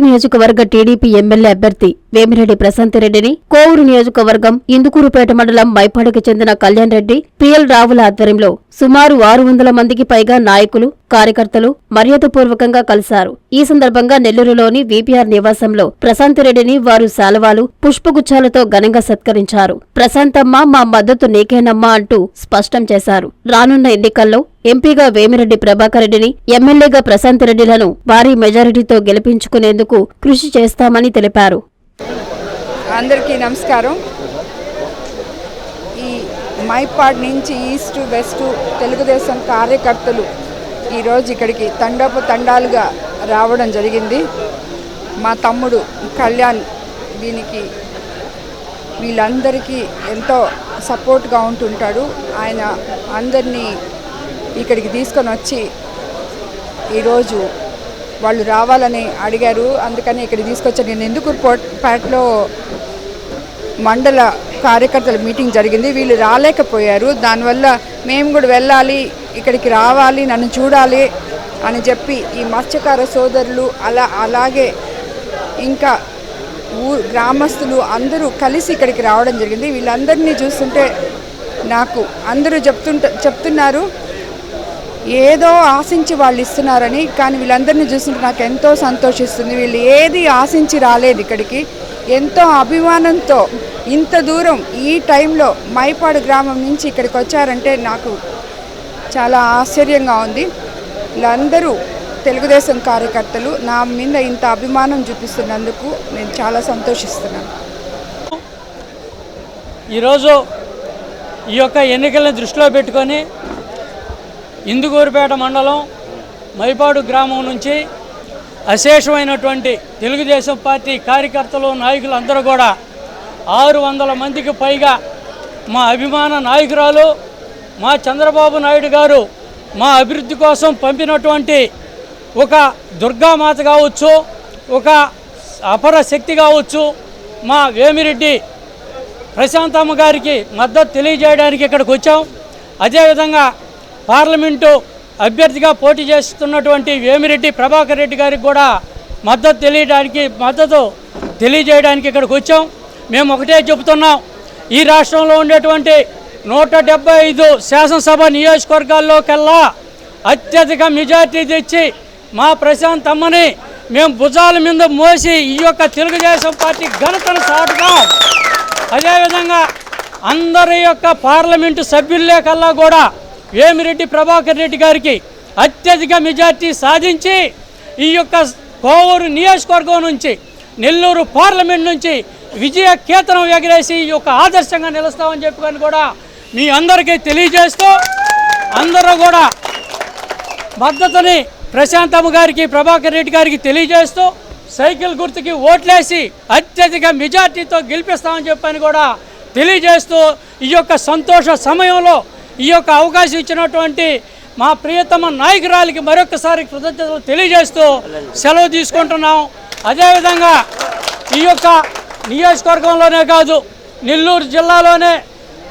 నియోజకవర్గ TDP MLA అభ్యర్థి వేమిరెడ్డి ప్రశాంతిరెడ్డిని కోవూరు నియోజకవర్గం ఇందుకూరుపేట మండలం మైపాడికి చెందిన కళ్యాణ్ రెడ్డి పిఎల్ రావుల ఆధ్వర్యంలో సుమారు ఆరు వందల మందికి పైగా నాయకులు కార్యకర్తలు మర్యాదపూర్వకంగా కలిశారు. ఈ సందర్భంగా నెల్లూరులోని వీపీఆర్ నివాసంలో ప్రశాంతిరెడ్డిని వారు శాలువాలు పుష్పగుచ్చాలతో ఘనంగా సత్కరించారు. ప్రశాంతమ్మ మా మద్దతు నీకేనమ్మా అంటూ స్పష్టం చేశారు. రానున్న ఎన్నికల్లో ఎంపీగా వేమిరెడ్డి ప్రభాకర్ రెడ్డిని ఎమ్మెల్యేగా ప్రశాంత్ రెడ్డిలను భారీ మెజారిటీతో గెలిపించుకునేందుకు కృషి చేస్తామని తెలిపారు. అందరికీ నమస్కారం. మైపాడ్ నుంచి ఈస్ట్ వెస్ట్ తెలుగుదేశం కార్యకర్తలు ఈరోజు ఇక్కడికి తండపు తండాలుగా రావడం జరిగింది. మా తమ్ముడు కళ్యాణ్ దీనికి వీళ్ళందరికీ ఎంతో సపోర్ట్గా ఉంటుంటాడు. ఆయన అందరినీ ఇక్కడికి తీసుకొని వచ్చి ఈరోజు వాళ్ళు రావాలని అడిగారు. అందుకని ఇక్కడ తీసుకొచ్చాను నేను ఎందుకు పేటలో మండల కార్యకర్తల మీటింగ్ జరిగింది. వీళ్ళు రాలేకపోయారు. దానివల్ల మేము కూడా వెళ్ళాలి ఇక్కడికి రావాలి నన్ను చూడాలి అని చెప్పి ఈ మత్స్యకార సోదరులు అలా అలాగే ఇంకా ఊ గ్రామస్తులు అందరూ కలిసి ఇక్కడికి రావడం జరిగింది. వీళ్ళందరినీ చూస్తుంటే నాకు అందరూ చెప్తుంట చెప్తున్నారు. ఏదో ఆశించి వాళ్ళు ఇస్తున్నారని కానీ వీళ్ళందరినీ చూస్తుంటే నాకు ఎంతో సంతోషిస్తుంది. వీళ్ళు ఏది ఆశించి రాలేదు ఇక్కడికి. ఎంతో అభిమానంతో ఇంత దూరం ఈ టైంలో మైపాడు గ్రామం నుంచి ఇక్కడికి వచ్చారంటే నాకు చాలా ఆశ్చర్యంగా ఉంది. వీళ్ళందరూ తెలుగుదేశం కార్యకర్తలు నా మీద ఇంత అభిమానం చూపిస్తున్నందుకు నేను చాలా సంతోషిస్తున్నాను. ఈరోజు ఈ యొక్క ఎన్నికలను దృష్టిలో పెట్టుకొని ఇందుకూరుపేట మండలం మైపాడు గ్రామం నుంచి అశేషమైనటువంటి తెలుగుదేశం పార్టీ కార్యకర్తలు నాయకులు అందరూ కూడా ఆరు వందల మందికి పైగా మా అభిమాన నాయకురాలు మా చంద్రబాబు నాయుడు గారు మా అభివృద్ధి కోసం పంపినటువంటి ఒక దుర్గామాత కావచ్చు ఒక అపర శక్తి కావచ్చు మా వేమిరెడ్డి ప్రశాంతమ్మ గారికి మద్దతు తెలియజేయడానికి ఇక్కడికి వచ్చాం. అదేవిధంగా పార్లమెంటు అభ్యర్థిగా పోటీ చేస్తున్నటువంటి వేమిరెడ్డి ప్రభాకర్ రెడ్డి గారికి కూడా మద్దతు తెలియడానికి మద్దతు తెలియజేయడానికి ఇక్కడికి వచ్చాం. మేము ఒకటే చెబుతున్నాం ఈ రాష్ట్రంలో ఉండేటువంటి నూట డెబ్బై ఐదు శాసనసభ నియోజకవర్గాల్లోకెల్లా అత్యధిక మెజార్టీ తెచ్చి మా ప్రశాంత్ అమ్మని మేము భుజాల మీద మోసి ఈ యొక్క తెలుగుదేశం పార్టీ ఘనతను సాటుతాం. అదేవిధంగా అందరి యొక్క పార్లమెంటు సభ్యులే కల్లా కూడా వేమిరెడ్డి ప్రభాకర్ రెడ్డి గారికి అత్యధిక మెజార్టీ సాధించి ఈ యొక్క కోవూరు నియోజకవర్గం నుంచి నెల్లూరు పార్లమెంట్ నుంచి విజయ కేతనం ఎగరేసి ఈ యొక్క ఆదర్శంగా నిలుస్తామని చెప్పుకొని కూడా మీ అందరికీ తెలియజేస్తూ అందరూ కూడా మద్దతుని ప్రశాంతమ్మ గారికి ప్రభాకర్ రెడ్డి గారికి తెలియజేస్తూ సైకిల్ గుర్తుకి ఓట్లేసి అత్యధిక మెజార్టీతో గెలిపిస్తామని చెప్పని కూడా తెలియజేస్తూ ఈ యొక్క సంతోష సమయంలో ఈ యొక్క అవకాశం ఇచ్చినటువంటి మా ప్రియతమ నాయకురాలికి మరొకసారి కృతజ్ఞతలు తెలియజేస్తూ సెలవు తీసుకుంటున్నాం. అదేవిధంగా ఈ యొక్క నియోజకవర్గంలోనే కాదు నెల్లూరు జిల్లాలోనే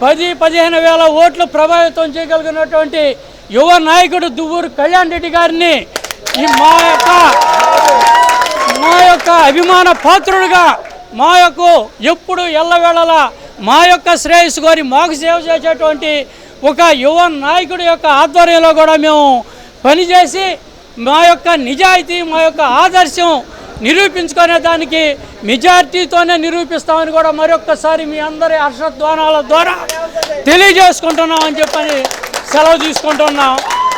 పది పదిహేను వేల ఓట్లు ప్రభావితం చేయగలిగినటువంటి యువ నాయకుడు దువ్వూరు కళ్యాణ్ రెడ్డి గారిని ఈ మా యొక్క మా యొక్క అభిమాన పాత్రుడుగా మా యొక్క ఎప్పుడు ఎల్లవేళలా మా యొక్క శ్రేయస్సు కోరి మాకు సేవ చేసేటువంటి ఒక యువ నాయకుడి యొక్క ఆధ్వర్యంలో కూడా మేము పనిచేసి మా యొక్క నిజాయితీ మా యొక్క ఆదర్శం నిరూపించుకునే దానికి మెజార్టీతోనే నిరూపిస్తామని కూడా మరొక్కసారి మీ అందరి హర్షధ్వానాల ద్వారా తెలియజేసుకుంటున్నాం అని చెప్పని సెలవు తీసుకుంటున్నాం.